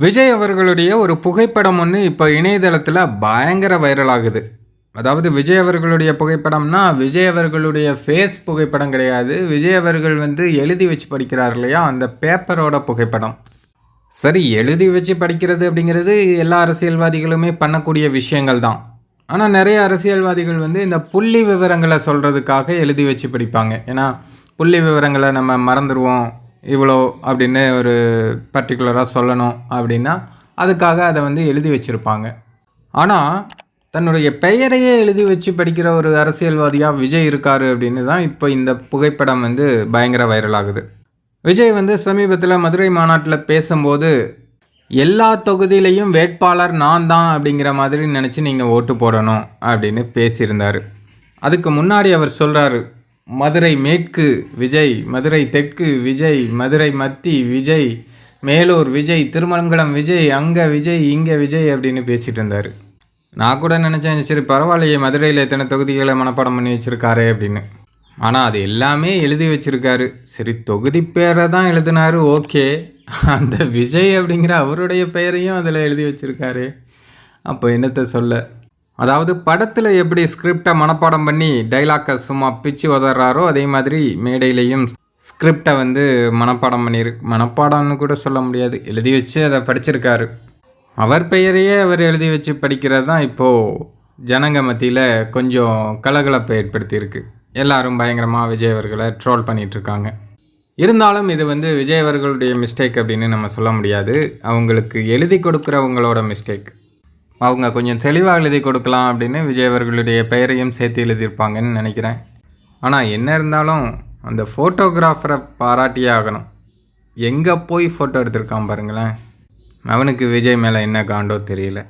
விஜய் அவர்களுடைய ஒரு புகைப்படம் ஒன்று இப்போ இணையதளத்தில் பயங்கர வைரல் ஆகுது. அதாவது விஜய் அவர்களுடைய புகைப்படம்னா விஜய் அவர்களுடைய ஃபேஸ் புகைப்படம் கிடையாது. விஜய் அவர்கள் வந்து எழுதி வச்சு படிக்கிறார் இல்லையா? அந்த பேப்பரோட புகைப்படம். சரி எழுதி வச்சு படிக்கிறது அப்படிங்கிறது எல்லா அரசியல்வாதிகளுமே பண்ணக்கூடிய விஷயங்கள் தான். ஆனால் நிறைய அரசியல்வாதிகள் வந்து இந்த புள்ளி விவரங்களை சொல்கிறதுக்காக எழுதி வச்சு படிப்பாங்க. ஏன்னா புள்ளி விவரங்களை நம்ம மறந்துடுவோம் இவ்வளோ அப்படின்னு ஒரு பர்டிகுலராக சொல்லணும் அப்படின்னா அதுக்காக அதை வந்து எழுதி வச்சுருப்பாங்க. ஆனால் தன்னுடைய பெயரையே எழுதி வச்சு படிக்கிற ஒரு அரசியல்வாதியாக விஜய் இருக்காரு அப்படின்னு தான் இப்போ இந்த புகைப்படம் வந்து பயங்கர வைரல் ஆகுது விஜய் வந்து சமீபத்தில் மதுரை மாநாட்டில் பேசும்போது எல்லா தொகுதியிலையும் வேட்பாளர் நான் தான் அப்படிங்கிற மாதிரி நினச்சி நீங்கள் ஓட்டு போடணும் அப்படின்னு பேசியிருந்தார். அதுக்கு முன்னாடி அவர் சொல்கிறாரு மதுரை மேற்கு விஜய் மதுரை தெற்கு விஜய் மதுரை மத்தி விஜய் மேலூர் விஜய் திருமங்கலம் விஜய் அங்கே விஜய் இங்கே விஜய் அப்படின்னு பேசிகிட்டு இருந்தார். நான் கூட நினச்சேன் சரி பரவாயில்லையே மதுரையில் எத்தனை தொகுதிகளை மனப்பாடம் பண்ணி வச்சுருக்காரு அப்படின்னு. ஆனால் அது எல்லாமே எழுதி வச்சுருக்காரு. சரி தொகுதி பேரை தான் எழுதினாரு ஓகே. அந்த விஜய் அப்படிங்கிற அவருடைய பெயரையும் அதில் எழுதி வச்சுருக்காரு. அப்போ என்னத்தை சொல்ல? அதாவது படத்தில் எப்படி ஸ்கிரிப்டை மனப்பாடம் பண்ணி டைலாக்கை சும்மா பிச்சு உதறாரோ அதே மாதிரி மேடையிலையும் ஸ்கிரிப்டை வந்து மனப்பாடம் பண்ணியிரு மனப்பாடம்னு கூட சொல்ல முடியாது. எழுதி வச்சு அதை படிச்சிருக்காரு. அவர் பெயரையே அவர் எழுதி வச்சு படிக்கிறது தான் இப்போது ஜனங்க மத்தியில் கொஞ்சம் கலகலப்பை ஏற்படுத்தியிருக்கு. எல்லாரும் பயங்கரமாக விஜய் அவர்களை ட்ரோல் பண்ணிகிட்ருக்காங்க இருந்தாலும் இது வந்து விஜய் அவர்களுடைய மிஸ்டேக் அப்படின்னு நம்ம சொல்ல முடியாது. அவங்களுக்கு எழுதி கொடுக்குறவங்களோட மிஸ்டேக் அவங்க கொஞ்சம் தெளிவாக எழுதி கொடுக்கலாம் அப்படின்னு விஜய் அவர்களுடைய பெயரையும் சேர்த்து எழுதியிருப்பாங்கன்னு நினைக்கிறேன். ஆனால் என்ன இருந்தாலும் அந்த ஃபோட்டோகிராஃபரை பாராட்டியே ஆகணும். எங்கே போய் ஃபோட்டோ எடுத்திருக்கான் பாருங்களேன். அவனுக்கு விஜய் மேலே என்ன காண்டோ தெரியல.